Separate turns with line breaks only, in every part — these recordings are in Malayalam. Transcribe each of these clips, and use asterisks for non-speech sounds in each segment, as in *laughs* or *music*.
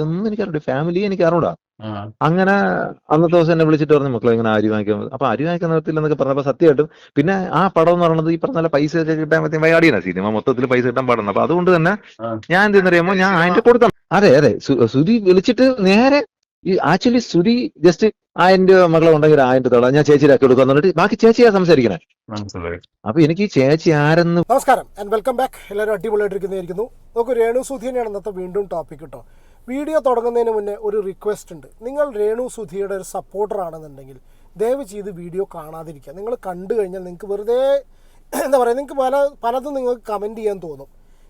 ഇതൊന്നും എനിക്കറിയില്ല. ഫാമിലി എനിക്ക് അറിഞ്ഞൂടാ. അങ്ങനെ അന്നത്തെ ദിവസം എന്നെ വിളിച്ചിട്ട് പറഞ്ഞു മക്കളെ ഇങ്ങനെ അരി വാങ്ങിക്കാൻ അപ്പൊ അരി വാങ്ങിക്കാൻ നിർത്തില്ല എന്നൊക്കെ പറഞ്ഞപ്പോ സത്യമായിട്ടും പിന്നെ ആ പടം എന്ന് പറയുന്നത് ഈ പറഞ്ഞ പൈസ ഒക്കെ കിട്ടാൻ പറ്റിയ വയാടിയാണ് സിനിമ. മൊത്തത്തിൽ പൈസ കിട്ടാൻ പാടുന്നത് അപ്പൊ അതുകൊണ്ട് തന്നെ. ഞാൻ എന്തെന്നറിയാമോ ഞാൻ അതിന്റെ കൊടുക്കണം അതെ അതെ. സുരി സുധി വിളിച്ചിട്ട് നേരെ ഈ ആക്ച്വലി സുധി ജസ്റ്റ് ആയിരം രൂപ മകളെ ഉണ്ടെങ്കിൽ ആയിരം രൂപ ഞാൻ ചേച്ചിയിലാക്കി കൊടുക്കാൻ എന്നിട്ട് ബാക്കി ചേച്ചിയാ സംസാരിക്കണേ. അപ്പൊ എനിക്ക് ചേച്ചി ആരെന്ന്
നമസ്കാരം ആൻഡ് വെൽക്കം ബാക്ക് എല്ലാവരും അടിപൊളിയായിട്ടിരിക്കുന്നതായിരിക്കുന്നു. നമുക്ക് രേണു സുധീനെയാണ് ഇന്നത്തെ വീണ്ടും ടോപ്പിക് കേട്ടോ വീഡിയോ തുടങ്ങുന്നതിന് മുന്നേ ഒരു റിക്വസ്റ്റ് ഉണ്ട്. നിങ്ങൾ രേണു സുധിയുടെ ഒരു സപ്പോർട്ടർ ആണെന്നുണ്ടെങ്കിൽ ദയവ് ചെയ്ത് വീഡിയോ കാണാതിരിക്കുക. നിങ്ങൾ കണ്ടു കഴിഞ്ഞാൽ നിങ്ങൾക്ക് വെറുതെ *clears throat* എന്താ പറയുക നിങ്ങൾക്ക് പല പലതും നിങ്ങൾക്ക് കമന്റ് ചെയ്യാൻ തോന്നും.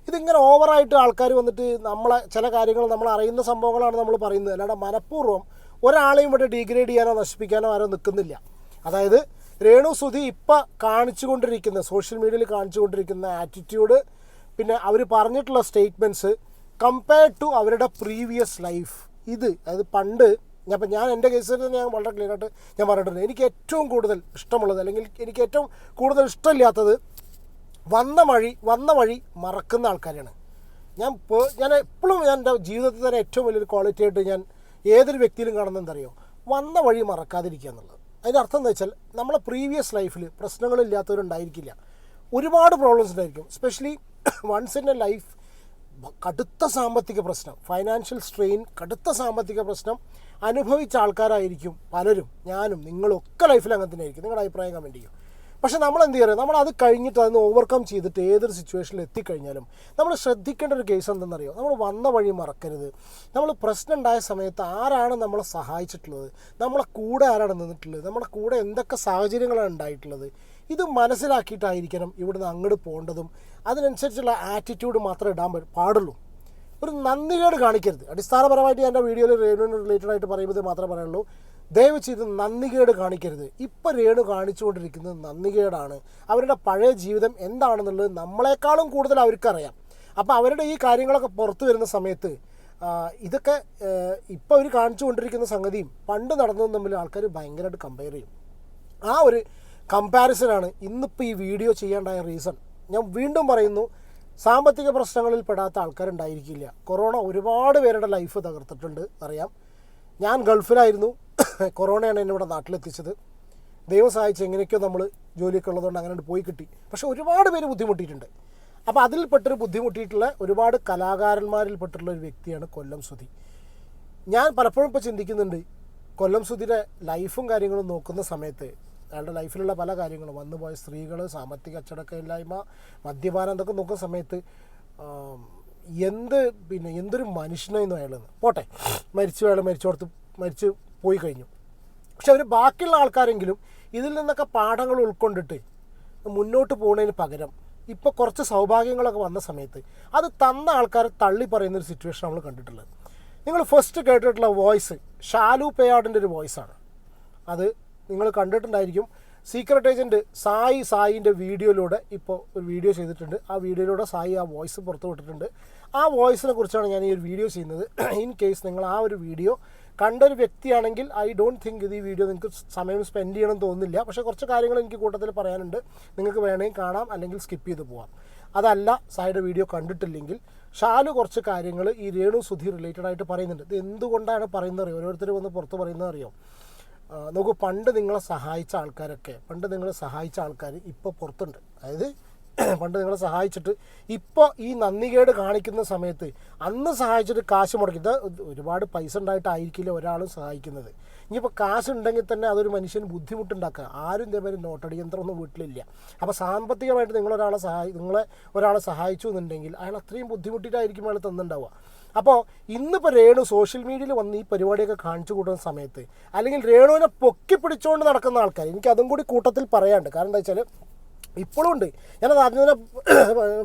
ഇതിങ്ങനെ ഓവറായിട്ട് ആൾക്കാർ വന്നിട്ട് നമ്മളെ ചില കാര്യങ്ങൾ നമ്മൾ അറിയുന്ന സംഭവങ്ങളാണ് നമ്മൾ പറയുന്നത്. അല്ലാതെ മനഃപൂർവം ഒരാളെയും ഇവിടെ ഡീഗ്രേഡ് ചെയ്യാനോ നശിപ്പിക്കാനോ ആരോ നിൽക്കുന്നില്ല. അതായത് രേണു സുധി ഇപ്പം കാണിച്ചുകൊണ്ടിരിക്കുന്ന സോഷ്യൽ മീഡിയയിൽ കാണിച്ചുകൊണ്ടിരിക്കുന്ന ആറ്റിറ്റ്യൂഡ് പിന്നെ അവർ പറഞ്ഞിട്ടുള്ള സ്റ്റേറ്റ്മെന്റ്സ് കമ്പയർഡ് ടു അവരുടെ പ്രീവിയസ് ലൈഫ് ഇത് അതായത് പണ്ട് ഞാൻ ഞാൻ എന്റെ കേസിൽ ഞാൻ വളരെ ക്ലിയർ ആയിട്ട് ഞാൻ പറഞ്ഞിട്ടുണ്ട്. എനിക്ക് ഏറ്റവും കൂടുതൽ ഇഷ്ടമുള്ളത് അല്ലെങ്കിൽ എനിക്ക് ഏറ്റവും കൂടുതൽ ഇഷ്ടമില്ലാത്തത് വന്ന വഴി വന്ന വഴി മറക്കുന്ന ആൾക്കാരാണ് ഞാൻ ഞാൻ എപ്പോഴും ഞാൻ എന്റെ ജീവിതത്തിൽ തന്നെ ഏറ്റവും വലിയൊരു ക്വാളിറ്റി ആയിട്ട് ഞാൻ ഏതൊരു വ്യക്തിയിലും കാണുന്നതെന്തറിയോ വന്ന വഴി മറക്കാതിരിക്കുക എന്നുള്ളത്. അതിന്റെ അർത്ഥം എന്താ വെച്ചാൽ നമ്മളെ പ്രീവിയസ് ലൈഫിൽ പ്രശ്നങ്ങളില്ലാത്തവരുണ്ടായിരിക്കില്ല. ഒരുപാട് പ്രോബ്ലംസ് ഉണ്ടായിരിക്കും. Specially once in a life കടുത്ത സാമ്പത്തിക പ്രശ്നം. ഫൈനാൻഷ്യൽ സ്ട്രെയിൻ കടുത്ത സാമ്പത്തിക പ്രശ്നം. അനുഭവിച്ച ആൾക്കാരായിരിക്കും പലരും ഞാനും നിങ്ങളും ഒക്കെ ലൈഫിൽ അങ്ങനെ തന്നെ ആയിരിക്കും നിങ്ങളുടെ അഭിപ്രായം കമന്റ് ചെയ്യും. പക്ഷെ നമ്മൾ എന്ത് ചെയ്യുക നമ്മൾ അത് കഴിഞ്ഞിട്ട് അതിന് ഓവർകം ചെയ്തിട്ട് ഏതൊരു സിറ്റുവേഷനിൽ എത്തിക്കഴിഞ്ഞാലും നമ്മൾ ശ്രദ്ധിക്കേണ്ട ഒരു കേസ് എന്തെന്നറിയോ? നമ്മൾ വന്ന വഴി മറക്കരുത്. നമ്മൾ പ്രശ്നം ഉണ്ടായ സമയത്ത് ആരാണ് നമ്മളെ സഹായിച്ചിട്ടുള്ളത്? നമ്മളെ കൂടെ ആരാണ് നിന്നിട്ടുള്ളത്? നമ്മുടെ കൂടെ എന്തൊക്കെ സാഹചര്യങ്ങളാണ് ഉണ്ടായിട്ടുള്ളത്? ഇത് മനസ്സിലാക്കിയിട്ടായിരിക്കണം ഇവിടുന്ന് അങ്ങോട്ട് പോകേണ്ടതും അതിനനുസരിച്ചുള്ള ആറ്റിറ്റ്യൂഡ് മാത്രമേ ഇടാൻ പാടുള്ളൂ. ഒരു നന്ദികേട് കാണിക്കരുത്. അടിസ്ഥാനപരമായിട്ട് എന്റെ വീഡിയോയിൽ റേണുവിന് റിലേറ്റഡ് ആയിട്ട് പറയുമ്പോൾ മാത്രമേ പറയുള്ളൂ ദയവ് ചെയ്ത് നന്ദികേട് കാണിക്കരുത്. ഇപ്പം രേണു കാണിച്ചുകൊണ്ടിരിക്കുന്നത് നന്ദികേടാണ്. അവരുടെ പഴയ ജീവിതം എന്താണെന്നുള്ളത് നമ്മളെക്കാളും കൂടുതൽ അവർക്കറിയാം. അപ്പോൾ അവരുടെ ഈ കാര്യങ്ങളൊക്കെ പുറത്തു വരുന്ന സമയത്ത് ഇതൊക്കെ ഇപ്പോൾ അവർ കാണിച്ചുകൊണ്ടിരിക്കുന്ന സംഗതിയും പണ്ട് നടന്നതും തമ്മിൽ ആൾക്കാർ ഭയങ്കരമായിട്ട് കമ്പയർ ചെയ്യും. ആ ഒരു കമ്പാരിസനാണ്. ഇന്നിപ്പോൾ ഈ വീഡിയോ ചെയ്യേണ്ടായ റീസൺ. ഞാൻ വീണ്ടും പറയുന്നു സാമ്പത്തിക പ്രശ്നങ്ങളിൽ പെടാത്ത ആൾക്കാരുണ്ടായിരിക്കില്ല. കൊറോണ ഒരുപാട് പേരുടെ ലൈഫ് തകർത്തിട്ടുണ്ട് അറിയാം. ഞാൻ ഗൾഫിലായിരുന്നു. *coughs* കൊറോണയാണ് എന്നെ ഇവിടെ നാട്ടിലെത്തിച്ചത്. ദൈവം സഹായിച്ച് എങ്ങനെയൊക്കെയോ നമ്മൾ ജോലിയൊക്കെ ഉള്ളതുകൊണ്ട് അങ്ങനെ പോയി കിട്ടി. പക്ഷേ ഒരുപാട് പേര് ബുദ്ധിമുട്ടിയിട്ടുണ്ട്. അപ്പോൾ അതിൽപ്പെട്ടൊരു ബുദ്ധിമുട്ടിയിട്ടുള്ള ഒരുപാട് കലാകാരന്മാരിൽപ്പെട്ടുള്ള ഒരു വ്യക്തിയാണ് കൊല്ലം സുധി. ഞാൻ പലപ്പോഴും ഇപ്പോൾ ചിന്തിക്കുന്നുണ്ട് കൊല്ലം സുധിയുടെ ലൈഫും കാര്യങ്ങളും നോക്കുന്ന സമയത്ത് അയാളുടെ ലൈഫിലുള്ള പല കാര്യങ്ങളും. വന്നുപോയ സ്ത്രീകൾ സാമ്പത്തിക അച്ചടക്കമില്ലായ്മ മദ്യപാനം എന്തൊക്കെ നോക്കുന്ന സമയത്ത് എന്ത് പിന്നെ എന്തൊരു മനുഷ്യനായിരുന്നു അയാളെന്ന് പോട്ടെ. മരിച്ചു അയാൾ മരിച്ചോടത്ത് മരിച്ചു പോയി കഴിഞ്ഞു. പക്ഷെ അവർ ബാക്കിയുള്ള ആൾക്കാരെങ്കിലും ഇതിൽ നിന്നൊക്കെ പാഠങ്ങൾ ഉൾക്കൊണ്ടിട്ട് മുന്നോട്ട് പോകുന്നതിന് പകരം ഇപ്പോൾ കുറച്ച് സൗഭാഗ്യങ്ങളൊക്കെ വന്ന സമയത്ത് അത് തന്ന ആൾക്കാരെ തള്ളി പറയുന്ന ഒരു സിറ്റുവേഷൻ നമ്മൾ കണ്ടിട്ടുള്ളത്. നിങ്ങൾ ഫസ്റ്റ് കേട്ടിട്ടുള്ള വോയിസ് ഷാലു പേയാടിന്റെ ഒരു വോയിസാണ് അത് നിങ്ങൾ കണ്ടിട്ടുണ്ടായിരിക്കും. സീക്രട്ട് ഏജന്റ് സായി സായിന്റെ വീഡിയോയിലൂടെ ഇപ്പോൾ ഒരു വീഡിയോ ചെയ്തിട്ടുണ്ട്. ആ വീഡിയോയിലൂടെ സായി ആ വോയിസ് പുറത്തു വിട്ടിട്ടുണ്ട്. ആ വോയിസിനെ കുറിച്ചാണ് ഞാൻ ഈ ഒരു വീഡിയോ ചെയ്യുന്നത്. *clears throat* ഇൻ കേസ് നിങ്ങൾ ആ ഒരു വീഡിയോ കണ്ട ഒരു വ്യക്തിയാണെങ്കിൽ ഐ ഡോണ്ട് തിങ്ക് ഇത് ഈ വീഡിയോ നിങ്ങൾക്ക് സമയം സ്പെൻഡ് ചെയ്യണം തോന്നുന്നില്ല. പക്ഷേ കുറച്ച് കാര്യങ്ങൾ എനിക്ക് കൂട്ടത്തിൽ പറയാനുണ്ട്. നിങ്ങൾക്ക് വേണമെങ്കിൽ കാണാം അല്ലെങ്കിൽ സ്കിപ്പ് ചെയ്ത് പോവാം. അതല്ല സായിയുടെ വീഡിയോ കണ്ടിട്ടില്ലെങ്കിൽ ഷാലു കുറച്ച് കാര്യങ്ങൾ ഈ രേണു സുധി റിലേറ്റഡ് ആയിട്ട് പറയുന്നുണ്ട്. ഇത് എന്തുകൊണ്ടാണ് പറയുന്നത് അറിയോ? ഓരോരുത്തർ വന്ന് പുറത്ത് പറയുന്നത് അറിയോ? നോക്കൂ പണ്ട് നിങ്ങളെ സഹായിച്ച ആൾക്കാരൊക്കെ പണ്ട് നിങ്ങളെ സഹായിച്ച ആൾക്കാർ ഇപ്പോൾ പുറത്തുണ്ട്. അതായത് *clears throat* പണ്ട് നിങ്ങളെ സഹായിച്ചിട്ട് ഇപ്പോൾ ഈ നന്ദികേട് കാണിക്കുന്ന സമയത്ത് അന്ന് സഹായിച്ചിട്ട് കാശ് മുടക്കി. ഒരുപാട് പൈസ ഉണ്ടായിട്ടായിരിക്കില്ല ഒരാളും സഹായിക്കുന്നത്. ഇനിയിപ്പോൾ കാശ് ഉണ്ടെങ്കിൽ തന്നെ അതൊരു മനുഷ്യന് ബുദ്ധിമുട്ടുണ്ടാക്കുക. ആരും ഇതേപോലെ നോട്ടടി യന്ത്രമൊന്നും വീട്ടിലില്ല. അപ്പോൾ സാമ്പത്തികമായിട്ട് നിങ്ങളൊരാളെ സഹായി നിങ്ങളെ ഒരാളെ സഹായിച്ചു എന്നുണ്ടെങ്കിൽ അയാൾ അത്രയും ബുദ്ധിമുട്ടിയിട്ടായിരിക്കും അയാൾ തന്നിട്ടുണ്ടാവുക. അപ്പോൾ ഇന്നിപ്പോൾ രേണു സോഷ്യൽ മീഡിയയിൽ വന്ന് ഈ പരിപാടിയൊക്കെ കാണിച്ചു കൂട്ടുന്ന സമയത്ത് അല്ലെങ്കിൽ രേണുവിനെ പൊക്കി പിടിച്ചുകൊണ്ട് നടക്കുന്ന ആൾക്കാർ എനിക്ക് അതും കൂടി കൂട്ടത്തിൽ പറയാണ്ട് കാരണം എന്താ വെച്ചാൽ ഇപ്പോഴും ഉണ്ട്. ഞാനത് ആദ്യം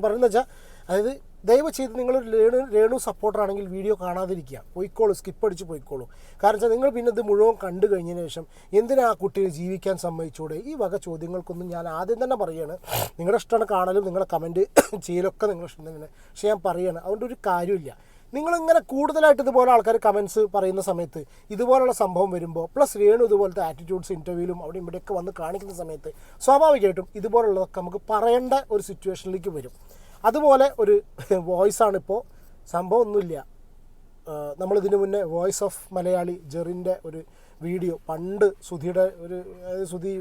പറയുന്നത് *coughs* വെച്ചാൽ അതായത് ദയവ് ചെയ്ത് നിങ്ങൾ രേണു രേണു സപ്പോർട്ടർ ആണെങ്കിൽ വീഡിയോ കാണാതിരിക്കുക. പോയിക്കോളൂ സ്കിപ്പ് അടിച്ച് പോയിക്കോളൂ. കാരണം വെച്ചാൽ നിങ്ങൾ പിന്നെ ഇത് മുഴുവൻ കണ്ടു കഴിഞ്ഞതിന് ശേഷം എന്തിനാ ആ കുട്ടിയെ ജീവിക്കാൻ സമ്മതിച്ചൂടെ? ഈ വക ചോദ്യങ്ങൾക്കൊന്നും ഞാൻ ആദ്യം തന്നെ പറയുകയാണ് നിങ്ങളുടെ ഇഷ്ടമാണ് കാണലും നിങ്ങളുടെ കമന്റ് *coughs* ചെയ്യലൊക്കെ നിങ്ങളുടെ ഇഷ്ടം തന്നെയാണ്. പക്ഷേ ഞാൻ പറയുകയാണ് അതുകൊണ്ട് ഒരു കാര്യമില്ല നിങ്ങളിങ്ങനെ കൂടുതലായിട്ട് ഇതുപോലെ ആൾക്കാർ കമൻസ് പറയുന്ന സമയത്ത് ഇതുപോലുള്ള സംഭവം വരുമ്പോൾ പ്ലസ് രേണു ഇതുപോലത്തെ ആറ്റിറ്റ്യൂഡ്സ് ഇന്റർവ്യൂവിലും അവിടെ ഇവിടെയൊക്കെ വന്ന് കാണിക്കുന്ന സമയത്ത് സ്വാഭാവികമായിട്ടും ഇതുപോലുള്ളതൊക്കെ നമുക്ക് പറയേണ്ട ഒരു സിറ്റുവേഷനിലേക്ക് വരും. അതുപോലെ ഒരു *laughs* വോയിസാണ് ഇപ്പോൾ സംഭവം ഒന്നുമില്ല. നമ്മൾ ഇതിനു മുന്നേ വോയിസ് ഓഫ് മലയാളി ജെറിന്റെ ഒരു വീഡിയോ പണ്ട് സുധിയുടെ ഒരു സുധി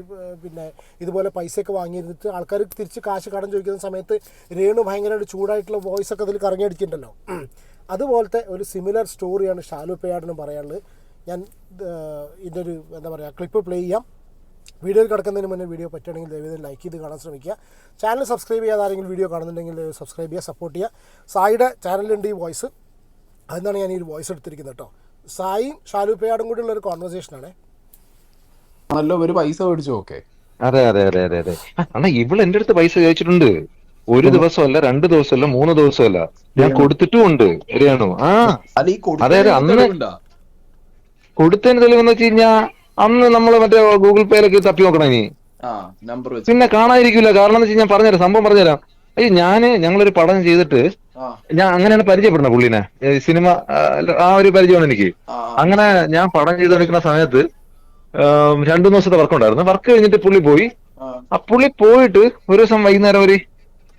പിന്നെ ഇതുപോലെ പൈസയൊക്കെ വാങ്ങിയിരുന്നിട്ട് ആൾക്കാർ തിരിച്ച് കാശ് കടം ചോദിക്കുന്ന സമയത്ത് രേണു ഭയങ്കരമായിട്ട് ചൂടായിട്ടുള്ള വോയിസ് ഒക്കെ അതിൽ കറങ്ങിയടിച്ചിട്ടുണ്ടല്ലോ അതുപോലത്തെ ഒരു സിമിലർ സ്റ്റോറിയാണ് ഷാലു പേയാടിനും പറയാനുള്ളത്. ഞാൻ ഇതിന്റെ ഒരു എന്താ പറയുക ക്ലിപ്പ് പ്ലേ ചെയ്യാം. വീഡിയോയിൽ കിടക്കുന്നതിന് മുന്നേ വീഡിയോ പറ്റുകയാണെങ്കിൽ ദയവേദം ലൈക്ക് ചെയ്ത് കാണാൻ ശ്രമിക്കുക. ചാനൽ സബ്സ്ക്രൈബ് ചെയ്യാതെ ആരെങ്കിലും വീഡിയോ കാണുന്നുണ്ടെങ്കിൽ സബ്സ്ക്രൈബ് ചെയ്യുക സപ്പോർട്ട് ചെയ്യുക. സായിയുടെ ചാനലിലുണ്ട് ഈ വോയിസ് അതെന്നാണ് ഞാൻ ഈ ഒരു വോയിസ് എടുത്തിരിക്കുന്നത് കേട്ടോ? സായിയും ഷാലു പേയാടും കൂടിയുള്ള ഒരു കോൺവെർസേഷനാണ്
ആണല്ലോ ഒരു പൈസ മേടിച്ചു ഓക്കെ
അതെ അതെ അതെ അതെ അതെ. അണ്ണാ ഇവൾ എന്റെ അടുത്ത് പൈസ ചോദിച്ചിട്ടുണ്ട്? ഒരു ദിവസമല്ല രണ്ട് ദിവസമല്ല മൂന്ന് ദിവസമല്ല. ഞാൻ കൊടുത്തിട്ടും ഉണ്ട് രേണു. ആ.
അല്ല ഈ
അതെ, അതെ, അന്ന് കൊടുത്തതിന് തെളിവെന്ന് വെച്ച് കഴിഞ്ഞാ അന്ന് നമ്മൾ മറ്റേ ഗൂഗിൾ പേയിലൊക്കെ തപ്പി നോക്കണം ഇനി.
ആ നമ്പർ വെച്ച്.
പിന്നെ കാണാതിരിക്കില്ല കാരണം എന്ന് വെച്ച് ഞാൻ പറഞ്ഞുതരാം സംഭവം പറഞ്ഞുതരാം. അയ്യോ ഞാൻ ഞങ്ങളൊരു പഠനം ചെയ്തിട്ട് ഞാൻ അങ്ങനെയാണ് പരിചയപ്പെടുന്നത് പുള്ളിനെ. സിനിമ ആ, ഒരു പരിചയമാണ് എനിക്ക്. അങ്ങനെ ഞാൻ പടം ചെയ്തെടുക്കുന്ന സമയത്ത് രണ്ടു മൂന്ന് ദിവസത്തെ വർക്ക് ഉണ്ടായിരുന്നു. വർക്ക് കഴിഞ്ഞിട്ട് പുള്ളി പോയി.
ആ.
ആ പുള്ളി പോയിട്ട് ഒരു ദിവസം വൈകുന്നേരം ഒരു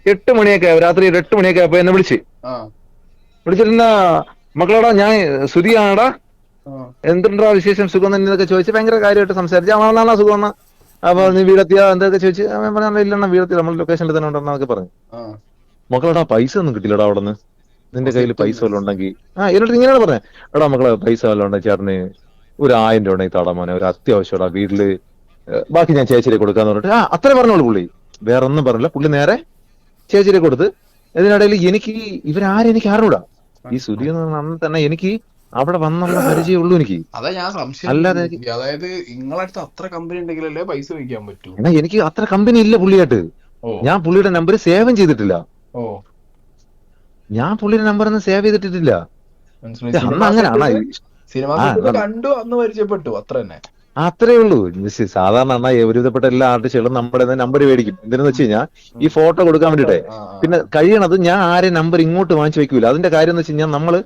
എട്ട് മണിയൊക്കെ രാത്രി ഒരു എട്ട് മണിയൊക്കെ ആയപ്പോ എന്നെ വിളിച്ച്. വിളിച്ചിരുന്ന മക്കളോടാ ഞാൻ സുധിയാണടാ
ആ.
എന്തുണ്ടാ വിശേഷം? സുഖം തന്നെ എന്നൊക്കെ ചോദിച്ച് ഭയങ്കര കാര്യമായിട്ട് സംസാരിച്ചു. നാളെ സുഖം എന്നാ അപ്പൊ നീ വീടെത്തിയാ? എന്തൊക്കെ ചോദിച്ചു? അവൻ പറഞ്ഞു ഇല്ലെണ്ണ വീടെത്തി നമ്മൾ ലൊക്കേഷനിൽ തന്നെ ഉണ്ടെന്നൊക്കെ പറഞ്ഞു. മക്കളെടാ പൈസ ഒന്നും കിട്ടില്ലടാ അവിടെ നിന്ന് നിന്റെ കയ്യിൽ പൈസ വല്ലതും ഉണ്ടെങ്കിൽ ആ എന്നിട്ട് ഇങ്ങനെയാണ് പറഞ്ഞത് എടാ മക്കളെ പൈസ വല്ലതും ഉണ്ടെങ്കിൽ ചേട്ടന് ഒരു ആയിരം രൂപ ഉണ്ടെങ്കിൽ താടാ മോനെ. ഒരു അത്യാവശ്യമാണ് വീട്ടിൽ ബാക്കി ഞാൻ ചേച്ചിയെ കൊടുക്കാന്ന് പറഞ്ഞിട്ട്. ആ അത്രേ പറഞ്ഞോളൂ പുള്ളി. വേറെ ഒന്നും പറഞ്ഞില്ല. പുള്ളി നേരെ ചേച്ചിയെ കൊടുത്ത്. ഇതിനിടയിൽ എനിക്ക് ഇവരാരും എനിക്ക് അറിഞ്ഞൂടാ ഈ സുധി എന്ന് പറഞ്ഞ അന്ന് തന്നെ എനിക്ക് അവിടെ വന്നുള്ള പരിചയമുള്ളൂ എനിക്ക്.
അതാ ഞാൻ സംശയം
അല്ലാതെ
അതായത് നിങ്ങളടുത്ത് അത്ര കമ്പനി ഉണ്ടെങ്കിലല്ലേ പൈസ വയ്ക്കാൻ പറ്റൂ?
എന്നാ എനിക്ക് അത്ര കമ്പനി ഇല്ല പുള്ളിയായിട്ട്. ഞാൻ പുള്ളിയുടെ നമ്പർ സേവ് ചെയ്തിട്ടില്ല.
ഓ.
ഞാൻ പുള്ളിയുടെ നമ്പർ ഒന്നും സേവ് ചെയ്തിട്ടില്ല അന്ന് അങ്ങനെയാണ്
സിനിമ കണ്ടു അന്ന് പരിചയപ്പെട്ടു അത്ര തന്നെ.
അത്രേ ഉള്ളൂ. സാധാരണ എന്നാ ഒരുവിധപ്പെട്ട എല്ലാ ആർട്ടിസ്റ്റുകളും നമ്മുടെ നമ്പർ മേടിക്കും. എന്തിനെന്ന് വെച്ച് കഴിഞ്ഞാൽ ഈ ഫോട്ടോ കൊടുക്കാൻ വേണ്ടിട്ടേ. പിന്നെ കഴിയണത് ഞാൻ ആരെ നമ്പർ ഇങ്ങോട്ട് വാങ്ങിച്ചു വെക്കൂല. അതിന്റെ കാര്യം എന്ന് വെച്ച് കഴിഞ്ഞാൽ നമ്മൾ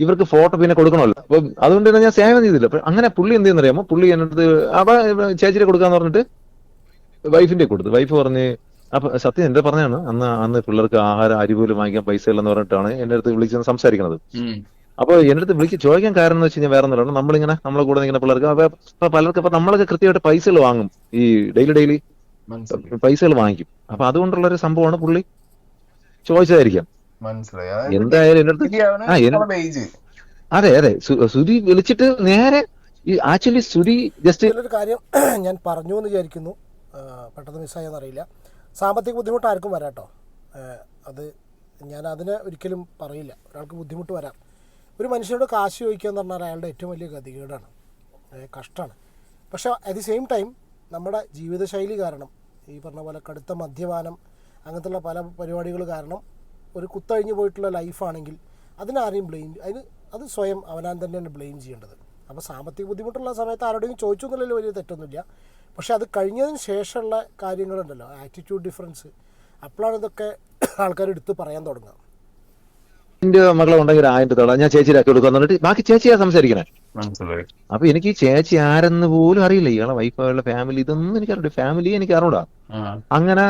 ഇവർക്ക് ഫോട്ടോ പിന്നെ കൊടുക്കണമല്ലോ. അപ്പൊ അതുകൊണ്ട് തന്നെ ഞാൻ സേവനം ചെയ്തില്ല. അപ്പൊ അങ്ങനെ പുള്ളി എന്ത് ചെയ്യുന്നറിയാമോ പുള്ളി എന്നിട്ട് അപ്പൊ ചേച്ചിയെ കൊടുക്കാന്ന് പറഞ്ഞിട്ട് വൈഫിന്റെ കൊടുത്തു. വൈഫ് പറഞ്ഞ് അപ്പൊ സത്യം എന്റെ പറഞ്ഞാണ് അന്ന് അന്ന് പിള്ളേർക്ക് ആഹാരം അരി പോലും വാങ്ങിക്കാൻ പൈസ ഇല്ലെന്ന് പറഞ്ഞിട്ടാണ് എന്റെ അടുത്ത് വിളിച്ച് സംസാരിക്കുന്നത്
ഉം.
അപ്പൊ എന്റെ അടുത്ത് വിളിച്ച് ചോദിക്കാൻ കാരണം എന്ന് വെച്ച് കഴിഞ്ഞാൽ വേറെ ഒന്നുമില്ല. നമ്മളിങ്ങനെ നമ്മളെ കൂടെ നിൽക്കുന്ന പിള്ളേർക്ക്. അപ്പൊ പലർക്കും പലർക്ക് അപ്പൊ നമ്മളൊക്കെ കൃത്യമായിട്ട് പൈസകൾ വാങ്ങും. ഈ ഡെയിലി ഡെയിലി പൈസകൾ വാങ്ങിക്കും. അപ്പൊ അതുകൊണ്ടുള്ള ഒരു സംഭവമാണ് പുള്ളി ചോദിച്ചതായിരിക്കാം. എന്തായാലും എന്റെ അടുത്ത് അതെ അതെ. സുരി സുധി വിളിച്ചിട്ട് നേരെ ഈ ആക്ച്വലി സുധി ജസ്റ്റ്
കാര്യം *clears throat* ഞാൻ പറഞ്ഞു എന്ന് വിചാരിക്കുന്നു. പെട്ടെന്ന് മിസ്സായെന്നറിയില്ല സാമ്പത്തിക ബുദ്ധിമുട്ട് ആർക്കും വരാട്ടോ. അത് ഞാൻ അതിനെ ഒരിക്കലും പറയില്ല. ഒരാൾക്ക് ബുദ്ധിമുട്ട് വരാം. ഒരു മനുഷ്യനോട് കാശ് ചോദിക്കുക എന്ന് പറഞ്ഞാൽ അയാളുടെ ഏറ്റവും വലിയ ഗതികേടാണ്. കഷ്ടമാണ്. പക്ഷേ അറ്റ് ദി സെയിം ടൈം നമ്മുടെ ജീവിതശൈലി കാരണം ഈ പറഞ്ഞ പോലെ കടുത്ത മദ്യപാനം അങ്ങനത്തുള്ള പല പരിപാടികൾ കാരണം ഒരു കുത്തഴിഞ്ഞു പോയിട്ടുള്ള ലൈഫാണെങ്കിൽ അതിനാരെയും ബ്ലെയിം അതിന് അത് സ്വയം അവനാൻ തന്നെയാണ് ബ്ലെയിം ചെയ്യേണ്ടത്. അപ്പോൾ സാമ്പത്തിക ബുദ്ധിമുട്ടുള്ള സമയത്ത് ആരോടെയും ചോദിച്ചു എന്നുള്ളതിൽ വലിയ തെറ്റൊന്നുമില്ല. പക്ഷേ അത് കഴിഞ്ഞതിന് ശേഷമുള്ള കാര്യങ്ങളുണ്ടല്ലോ. ആറ്റിറ്റ്യൂഡ് ഡിഫറൻസ് അപ്പോഴാണ് ഇതൊക്കെ ആൾക്കാർ എടുത്ത് പറയാൻ തുടങ്ങുക.
എന്റെ മകളെ ഉണ്ടെങ്കിൽ ആയിരം തട ഞാൻ ചേച്ചിയിലാക്കി കൊടുക്കാൻ എന്നിട്ട് ബാക്കി ചേച്ചിയാ സംസാരിക്കണേ.
മനസ്സിലായി.
അപ്പൊ എനിക്ക് ഈ ചേച്ചി ആരെന്ന് പോലും അറിയില്ല. ഇയാളെ വൈഫുള്ള ഫാമിലി ഇതൊന്നും എനിക്ക് അറിയില്ല ഫാമിലി എനിക്ക് അറിഞ്ഞൂടാ. അങ്ങനെ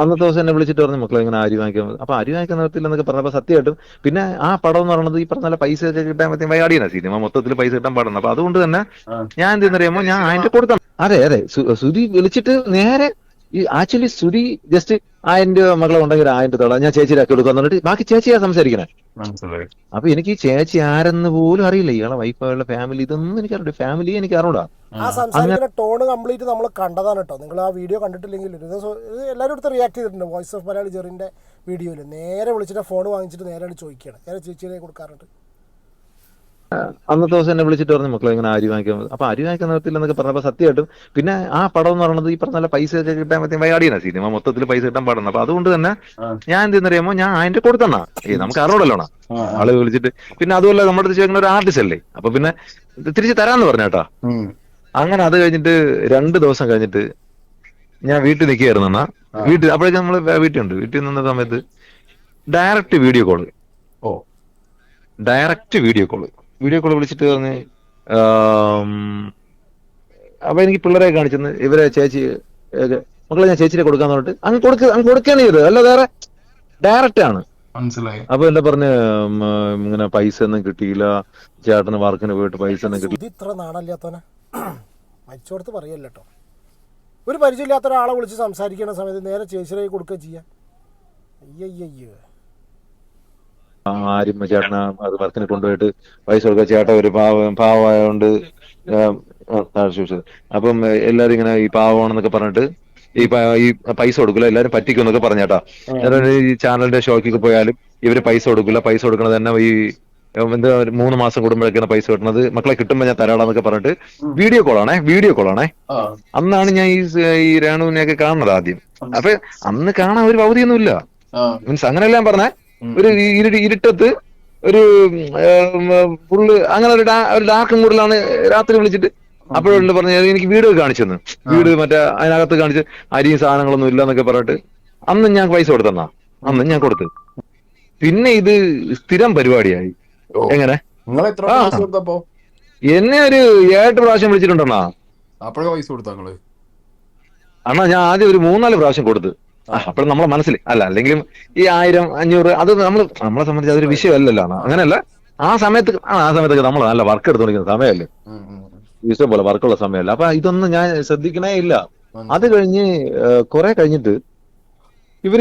അന്നത്തെ ദിവസം എന്നെ വിളിച്ചിട്ട് പറഞ്ഞു മക്കളെ ഇങ്ങനെ അരി വാങ്ങിക്കാൻ അപ്പൊ അരി വാങ്ങിക്കാൻ നിർത്തില്ല എന്നൊക്കെ പറഞ്ഞപ്പോ സത്യമായിട്ടും പിന്നെ ആ പടം എന്ന് പറയുന്നത് ഈ പറഞ്ഞ പൈസ ഒക്കെ കിട്ടാൻ പറ്റിയ വയാടിയാണ് സിനിമ. മൊത്തത്തിൽ പൈസ കിട്ടാൻ പാടുന്നത് അപ്പൊ അതുകൊണ്ട് തന്നെ
ആ.
ഞാൻ എന്തെന്നറിയാമോ ഞാൻ അതിന്റെ കൊടുത്ത അതെ അതെ. സുരി വിളിച്ചിട്ട് നേരെ ഈ ആക്ച്വലി സുധി ജസ്റ്റ് ആ എന്റെ മകളെ ഉണ്ടെങ്കിൽ ഒരു എന്റെ തട ഞാൻ ചേച്ചിയിലാക്കി കൊടുക്കാൻ എന്നിട്ട് ബാക്കി ചേച്ചിയാ സംസാരിക്കണേ.
മനസ്സിലായി.
അപ്പൊ എനിക്ക് ഈ ചേച്ചി ആരെന്ന് പോലും അറിയില്ല. ഇയാളെ വൈഫുള്ള ഫാമിലി ഇതൊന്നും എനിക്ക് അറിയില്ല ഫാമിലി എനിക്ക് അറിഞ്ഞൂടാ.
ആ സംസാരിക്കുന്ന ടോൺ കംപ്ലീറ്റ് നമ്മൾ കണ്ടതാണ് കേട്ടോ. നിങ്ങൾ ആ വീഡിയോ കണ്ടിട്ടില്ലെങ്കിൽ ഇത് എല്ലാവരും അടുത്ത് റിയാക്ട് ചെയ്തിട്ടുണ്ട്. വോയിസ് ഓഫ് മലയാളി ജെറിന്റെ വീഡിയോയിൽ നേരെ വിളിച്ചിട്ട് ഫോൺ വാങ്ങിച്ചിട്ട് നേരെ ചോദിക്കുകയാണ്. നേരെ ചേച്ചിയിലേക്ക് കൊടുക്കാറുണ്ട്.
അന്നത്തെ ദിവസം എന്നെ വിളിച്ചിട്ട് പറഞ്ഞു മക്കളെ ഇങ്ങനെ അരി വാങ്ങിക്കാൻ അപ്പൊ അരി വാങ്ങിക്കാൻ നിർത്തില്ലെന്നൊക്കെ പറഞ്ഞപ്പോ സത്യമായിട്ടും പിന്നെ ആ പടം എന്ന് പറയുന്നത് ഈ പറഞ്ഞ പൈസ ഒക്കെ കിട്ടാൻ പറ്റിയ വയാടിയാണ് സിനിമ. മൊത്തത്തിൽ പൈസ കിട്ടാൻ പാടുന്ന അപ്പൊ അതുകൊണ്ട് തന്നെ. ഞാൻ എന്തെന്നറിയാമോ ഞാൻ അതിന്റെ കൊടുത്തണ്ണ ഏ നമുക്ക്
ആ.
ആൾ വിളിച്ചിട്ട്. പിന്നെ അതുമല്ല നമ്മുടെ അടുത്ത് ചോദിക്കുന്ന ഒരു ആർട്ടിസ്റ്റ് അല്ലേ? അപ്പൊ പിന്നെ തിരിച്ചു തരാന്ന് പറഞ്ഞേട്ടാ. അങ്ങനെ അത് കഴിഞ്ഞിട്ട് രണ്ട് ദിവസം കഴിഞ്ഞിട്ട് ഞാൻ വീട്ടിൽ നിൽക്കുകയായിരുന്നു എന്നാ വീട്ടിൽ അപ്പോഴേക്കും നമ്മൾ വീട്ടിൽ ഉണ്ട് വീട്ടിൽ നിന്ന സമയത്ത് ഡയറക്റ്റ് വീഡിയോ കോൾ
ഓ.
Direct video call video call വിളിച്ചിട്ട് പറഞ്ഞ് അപ്പൊ എനിക്ക് പിള്ളേരെ കാണിച്ചെന്ന് ഇവരെ ചേച്ചി മക്കളെ ഞാൻ ചേച്ചിയെ കൊടുക്കാന്ന് പറഞ്ഞിട്ട് അങ്ങ് കൊടുക്ക അങ്ങ് കൊടുക്കുകയാണ് ചെയ്തത്. അല്ല വേറെ ഡയറക്റ്റ് ആണ്.
മനസ്സിലായി.
അപ്പൊ എന്താ പറഞ്ഞ ഇങ്ങനെ പൈസ ഒന്നും കിട്ടിയില്ല. ചേട്ടന് വർക്കിന് പോയിട്ട് പൈസ ഒന്നും കിട്ടില്ല
ഇത്ര നാണല്ലാത്തവനെ മരിച്ചോടത്ത് പറയല്ല കേട്ടോ ഒരു പരിചയമില്ലാത്ത ഒരാളെ വിളിച്ച് സംസാരിക്കുന്ന സമയത്ത് നേരെ ചേച്ചിയിലേക്ക് കൊടുക്കുക ചെയ്യാം. അയ്യയ്യോ
ആരും ചേട്ടന അത് വർക്കിന് കൊണ്ടുപോയിട്ട് പൈസ കൊടുക്കുക ചേട്ട ഒരു പാവം ചോദിച്ചത് അപ്പം എല്ലാരും ഇങ്ങനെ ഈ പാവമാണെന്നൊക്കെ പറഞ്ഞിട്ട് ഈ ഈ പൈസ കൊടുക്കില്ല എല്ലാരും പറ്റിക്കും എന്നൊക്കെ പറഞ്ഞേട്ടാ ഈ ചാനലിന്റെ ഷോക്കൊക്കെ പോയാലും ഇവർ പൈസ കൊടുക്കില്ല പൈസ കൊടുക്കണത് തന്നെ ഈ എന്താ മൂന്ന് മാസം കൂടുമ്പോഴൊക്കെയാണ് പൈസ കിട്ടുന്നത്. മക്കളെ കിട്ടുമ്പോ ഞാൻ തരാടാന്നൊക്കെ പറഞ്ഞിട്ട് വീഡിയോ കോൾ ആണേ വീഡിയോ കോൾ
ആണേ
അന്നാണ് ഞാൻ ഈ ഈ രേണുവിനെയൊക്കെ കാണുന്നത് ആദ്യം. അപ്പൊ അന്ന് കാണാൻ ഒരു അവധിയൊന്നുമില്ല മീൻസ് അങ്ങനെയല്ല ഞാൻ പറഞ്ഞേ. ഒരു ഇരുട്ടത്ത് ഒരു ഫുള്ള് അങ്ങനെ ഒരു ഒരു ഡാർക്ക് മൂഡിലാണ് രാത്രി വിളിച്ചിട്ട് അപ്പോഴുണ്ട് പറഞ്ഞു എനിക്ക് വീട് കാണിച്ചു തന്നു. വീട് മറ്റേ അതിനകത്ത് കാണിച്ച് അരിയും സാധനങ്ങളൊന്നും ഇല്ല എന്നൊക്കെ പറഞ്ഞിട്ട് അന്ന് ഞാൻ പൈസ കൊടുത്തന്നാ. അന്ന് ഞാൻ കൊടുത്തു. പിന്നെ ഇത് സ്ഥിരം പരിപാടിയായി. എങ്ങനെ? എന്നെ ഒരു ഏഴെട്ട് പ്രാവശ്യം വിളിച്ചിട്ടുണ്ടെന്നാ.
അപ്പോഴേ പൈസ കൊടുത്താ
അണ്ണാ ഞാൻ ആദ്യം ഒരു മൂന്നാൽ പ്രാവശ്യം കൊടുത്തു. അപ്പോൾ നമ്മളെ മനസ്സിൽ അല്ല അല്ലെങ്കിലും ഈ ആയിരം അഞ്ഞൂറ് അത് നമ്മൾ നമ്മളെ സംബന്ധിച്ച് അതൊരു വിഷയമല്ലല്ലോ അങ്ങനെയല്ല ആ സമയത്ത് ആ സമയത്തൊക്കെ നമ്മൾ നല്ല വർക്ക് എടുത്തുകൊണ്ടിരിക്കുന്ന സമയമല്ലേ. ഇഷ്ടം പോലെ വർക്കുള്ള സമയമല്ല. അപ്പൊ ഇതൊന്നും ഞാൻ ശ്രദ്ധിക്കണേ ഇല്ല. അത് കഴിഞ്ഞ് കുറെ കഴിഞ്ഞിട്ട് ഇവർ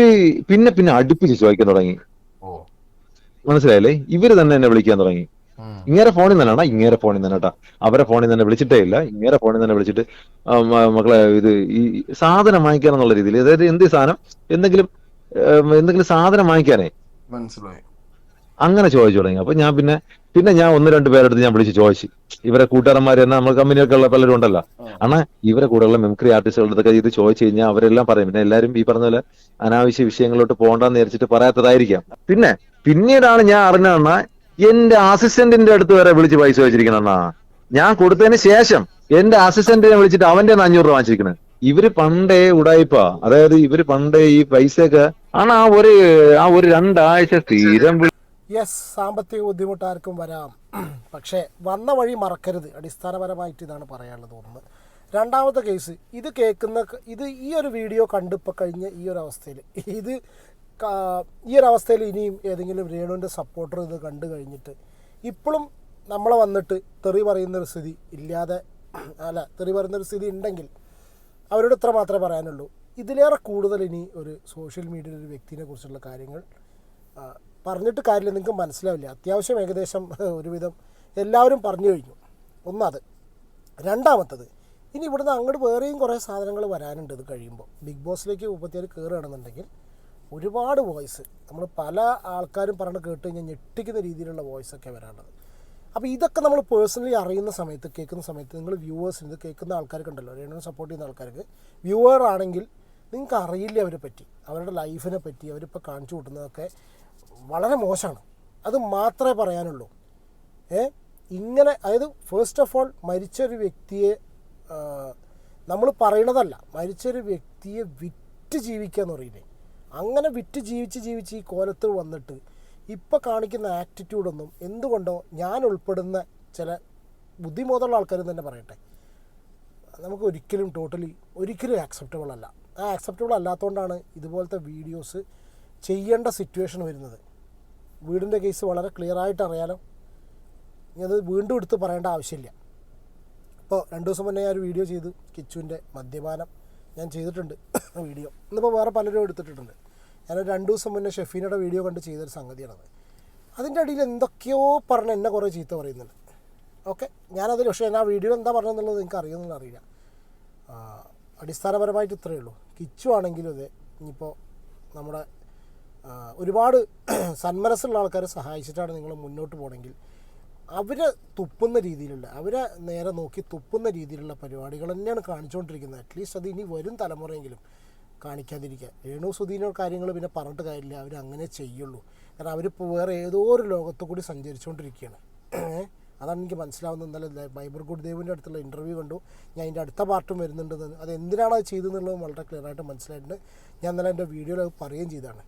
പിന്നെ പിന്നെ അടുപ്പിച്ച് ചോദിക്കാൻ തുടങ്ങി. മനസ്സിലായല്ലേ? ഇവർ തന്നെ എന്നെ വിളിക്കാൻ തുടങ്ങി. ഇങ്ങേരെ ഫോണിൽ നിന്നാണ് ഇങ്ങേരെ ഫോണിൽ നിന്ന് കേട്ടാ അവരെ ഫോണിൽ തന്നെ വിളിച്ചിട്ടേ ഇല്ല. ഇങ്ങേരെ ഫോണിൽ തന്നെ വിളിച്ചിട്ട് മക്കളെ ഇത് ഈ സാധനം വാങ്ങിക്കാൻ എന്നുള്ള രീതിയിൽ അതായത് എന്ത് സാധനം? എന്തെങ്കിലും എന്തെങ്കിലും സാധനം വാങ്ങിക്കാനേ?
മനസ്സിലായി.
അങ്ങനെ ചോദിച്ചു തുടങ്ങി. അപ്പൊ ഞാൻ പിന്നെ പിന്നെ ഞാൻ ഒന്ന് രണ്ട് പേരെടുത്ത് ഞാൻ വിളിച്ച് ചോദിച്ചു. ഇവരെ കൂട്ടുകാരന്മാർ തന്നെ നമ്മൾ കമ്പനിയൊക്കെ ഉള്ള പലരും ഉണ്ടല്ലോ. അണ്ണാ ഇവരെ കൂടെയുള്ള മെമിക്രി ആർട്ടിസ്റ്റുകളുടെ അടുത്തൊക്കെ ഇത് ചോദിച്ചു കഴിഞ്ഞാൽ അവരെല്ലാം പറയും. പിന്നെ എല്ലാരും ഈ പറഞ്ഞ പോലെ അനാവശ്യ വിഷയങ്ങളിലോട്ട് പോകണ്ടെന്ന് വിചാരിച്ചിട്ട് പറയാത്തതായിരിക്കാം. പിന്നെ പിന്നീടാണ് ഞാൻ അറിഞ്ഞതെന്നാ എന്റെ അസിസ്റ്റന്റിന്റെ അടുത്ത് വരെ വിളിച്ച് പൈസ വെച്ചിരിക്കണെന്നാ ഞാൻ കൊടുത്തതിന് ശേഷം എന്റെ അസിസ്റ്റന്റിനെ വിളിച്ചിട്ട് അവന്റെ അഞ്ഞൂറ് രൂപ വാങ്ങിച്ചിരിക്കണേ. ഇവർ പണ്ടേ ഉടായിപ്പാ. അതായത് ഇവർ പണ്ടേ ഈ പൈസയൊക്കെ ആണ് ആ ഒരു ആ ഒരു രണ്ടാഴ്ച സ്ഥിരം
യെസ് സാമ്പത്തിക ബുദ്ധിമുട്ട് ആർക്കും വരാം. പക്ഷേ വന്ന വഴി മറക്കരുത്. അടിസ്ഥാനപരമായിട്ട് ഇതാണ് പറയാനുള്ളത് ഒന്ന്. രണ്ടാമത്തെ കേസ് ഇത് കേൾക്കുന്ന ഇത് ഈ ഒരു വീഡിയോ കണ്ടിപ്പോൾ കഴിഞ്ഞ ഈ ഒരു അവസ്ഥയിൽ ഇത് ഈ ഒരു അവസ്ഥയിൽ ഇനിയും ഏതെങ്കിലും രേണുവിന്റെ സപ്പോർട്ടർ ഇത് കണ്ടു കഴിഞ്ഞിട്ട് ഇപ്പോഴും നമ്മളെ വന്നിട്ട് തെറി പറയുന്നൊരു സ്ഥിതി ഇല്ലാതെ അല്ല തെറി പറയുന്നൊരു സ്ഥിതി ഉണ്ടെങ്കിൽ അവരോട് ഇത്ര മാത്രമേ പറയാനുള്ളൂ. ഇതിലേറെ കൂടുതൽ ഇനി ഒരു സോഷ്യൽ മീഡിയയിൽ ഒരു വ്യക്തിനെ കുറിച്ചുള്ള കാര്യങ്ങൾ പറഞ്ഞിട്ട് കാര്യമില്ല നിങ്ങൾക്ക് മനസ്സിലാവില്ല. അത്യാവശ്യം ഏകദേശം ഒരുവിധം എല്ലാവരും പറഞ്ഞു കഴിഞ്ഞു. ഒന്നത് രണ്ടാമത്തത്. ഇനി ഇവിടുന്ന് അങ്ങോട്ട് വേറെയും കുറേ സാധനങ്ങൾ വരാനുണ്ട് ഇത് കഴിയുമ്പോൾ. ബിഗ് ബോസിലേക്ക് മുപ്പത്തിയേഴ് കയറുകയാണെന്നുണ്ടെങ്കിൽ ഒരുപാട് വോയിസ്. നമ്മൾ പല ആൾക്കാരും പറഞ്ഞ് കേട്ട് കഴിഞ്ഞാൽ ഞെട്ടിക്കുന്ന രീതിയിലുള്ള വോയിസ് ഒക്കെ വരാനുള്ളത് അപ്പോൾ ഇതൊക്കെ നമ്മൾ പേഴ്സണലി അറിയുന്ന സമയത്ത് കേൾക്കുന്ന സമയത്ത് നിങ്ങൾ വ്യൂവേഴ്സിന് ഇത് കേൾക്കുന്ന ആൾക്കാർക്ക് ഉണ്ടല്ലോ. രണ്ടും സപ്പോർട്ട് ചെയ്യുന്ന ആൾക്കാർക്ക്. വ്യൂവർ ആണെങ്കിൽ നിങ്ങൾക്ക് അറിയില്ല അവരെ പറ്റി. അവരുടെ ലൈഫിനെ പറ്റി അവരിപ്പോൾ കാണിച്ചു കൂട്ടുന്നതൊക്കെ വളരെ മോശമാണ്. അത് മാത്രമേ പറയാനുള്ളൂ. ഏ? ഇങ്ങനെ അതായത് ഫസ്റ്റ് ഓഫ് ഓൾ മരിച്ച ഒരു വ്യക്തിയെ നമ്മൾ പറയണതല്ല. മരിച്ചൊരു വ്യക്തിയെ വിറ്റ് ജീവിക്കുക എന്ന് പറയുന്നത് അങ്ങനെ വിറ്റ് ജീവിച്ച് ജീവിച്ച് ഈ കോലത്തിൽ വന്നിട്ട് ഇപ്പോൾ കാണിക്കുന്ന ആറ്റിറ്റ്യൂഡൊന്നും എന്തുകൊണ്ടോ ഞാൻ ഉൾപ്പെടുന്ന ചില ബുദ്ധിമുട്ടുള്ള ആൾക്കാരും തന്നെ പറയട്ടെ. നമുക്ക് ഒരിക്കലും ടോട്ടലി ഒരിക്കലും ആക്സെപ്റ്റബിൾ അല്ല. ആ ആക്സെപ്റ്റബിൾ അല്ലാത്തതുകൊണ്ടാണ് ഇതുപോലത്തെ വീഡിയോസ് ചെയ്യേണ്ട സിറ്റുവേഷൻ വരുന്നത്. വീടിന്റെ കേസ് വളരെ ക്ലിയർ ആയിട്ട് അറിയാലോ. ഞാനത് വീണ്ടും എടുത്ത് പറയേണ്ട ആവശ്യമില്ല. ഇപ്പോൾ രണ്ട് ദിവസം മുന്നേ ഞാൻ ഒരു വീഡിയോ ചെയ്തു കിച്ചുവിന്റെ മദ്യപാനം. ഞാൻ ചെയ്തിട്ടുണ്ട് വീഡിയോ. ഇന്നിപ്പോൾ വേറെ പലരും എടുത്തിട്ടുണ്ട് ഞാൻ രണ്ട് ദിവസം മുന്നേ ഷെഫീനയുടെ വീഡിയോ കണ്ട് ചെയ്തൊരു സംഗതിയാണത്. അതിന്റെ അടിയിൽ എന്തൊക്കെയോ പറഞ്ഞ് എന്നെ കുറേ ചീത്ത പറയുന്നുണ്ട്. ഓക്കെ? ഞാനതിൽ പക്ഷേ ഞാൻ ആ വീഡിയോ എന്താ പറഞ്ഞതെന്നുള്ളത് നിങ്ങൾക്ക് അറിയുമെന്ന് അറിയില്ല. അടിസ്ഥാനപരമായിട്ട് ഇത്രയേ ഉള്ളൂ. കിച്ചു ആണെങ്കിലും അതെ ഇനിയിപ്പോൾ നമ്മുടെ ഒരുപാട് *clears throat* സന്മനസ്സുള്ള ആൾക്കാരെ സഹായിച്ചിട്ടാണ് നിങ്ങൾ മുന്നോട്ട് പോകണമെങ്കിൽ അവരെ തുപ്പുന്ന രീതിയിലുള്ള അവരെ നേരെ നോക്കി തുപ്പുന്ന രീതിയിലുള്ള പരിപാടികൾ തന്നെയാണ് കാണിച്ചുകൊണ്ടിരിക്കുന്നത്. അറ്റ്ലീസ്റ്റ് അത് ഇനി വരും തലമുറയെങ്കിലും കാണിക്കാതിരിക്കുക രേണു സുധീനോ കാര്യങ്ങൾ പിന്നെ പറഞ്ഞിട്ട് കാര്യമില്ല. അവർ അങ്ങനെ ചെയ്യുള്ളൂ. കാരണം അവരിപ്പോൾ വേറെ ഏതോ ഒരു ലോകത്തു കൂടി സഞ്ചരിച്ചുകൊണ്ടിരിക്കുകയാണ്. അതാണ് എനിക്ക് മനസ്സിലാവുന്നത്. ഇന്നലെ ബൈബർ ഗുരുദേവിന്റെ അടുത്തുള്ള ഇന്റർവ്യൂ കണ്ടു. ഞാൻ അതിന്റെ അടുത്ത പാർട്ടും വരുന്നുണ്ടെന്ന്. അത് എന്തിനാണ് അത് ചെയ്തതെന്നുള്ളത് വളരെ ക്ലിയറായിട്ട് മനസ്സിലായിട്ടുണ്ട്. ഞാൻ ഇന്നലെ എന്റെ വീഡിയോയിൽ അത് പറയുകയും ചെയ്തതാണ്.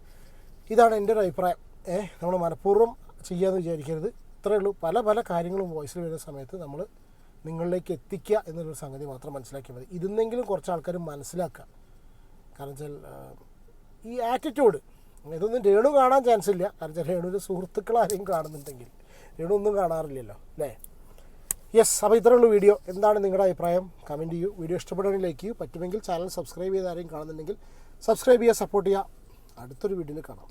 ഇതാണ് എന്റെ ഒരു അഭിപ്രായം. ഏഹ്? നമ്മൾ മനഃപൂർവം ചെയ്യാമെന്ന് വിചാരിക്കരുത്. ഇത്രയേ ഉള്ളൂ. പല പല കാര്യങ്ങളും വോയിസിൽ വരുന്ന സമയത്ത് നമ്മൾ നിങ്ങളിലേക്ക് എത്തിക്കുക എന്നുള്ളൊരു സംഗതി മാത്രം മനസ്സിലാക്കിയാൽ മതി. ഇതെന്നെങ്കിലും കുറച്ച് ആൾക്കാർ മനസ്സിലാക്കുക. കാരണം വെച്ചാൽ ഈ ആറ്റിറ്റ്യൂഡ് ഇതൊന്നും രേണു കാണാൻ ചാൻസ് ഇല്ല. കാരണം വെച്ചാൽ രേണുവിന്റെ സുഹൃത്തുക്കൾ ആരെയും കാണുന്നുണ്ടെങ്കിൽ രേണു ഒന്നും കാണാറില്ലല്ലോ അല്ലേ? യെസ് അപ്പോൾ ഇത്രയുള്ള വീഡിയോ. എന്താണ് നിങ്ങളുടെ അഭിപ്രായം? കമന്റ് ചെയ്യൂ. വീഡിയോ ഇഷ്ടപ്പെടുകയാണെങ്കിൽ ലൈക്ക് ചെയ്യൂ. പറ്റുമെങ്കിൽ ചാനൽ സബ്സ്ക്രൈബ് ചെയ്ത് ആരെയും കാണുന്നുണ്ടെങ്കിൽ സബ്സ്ക്രൈബ് ചെയ്യുക സപ്പോർട്ട് ചെയ്യുക. അടുത്തൊരു വീഡിയോയിൽ കാണാം.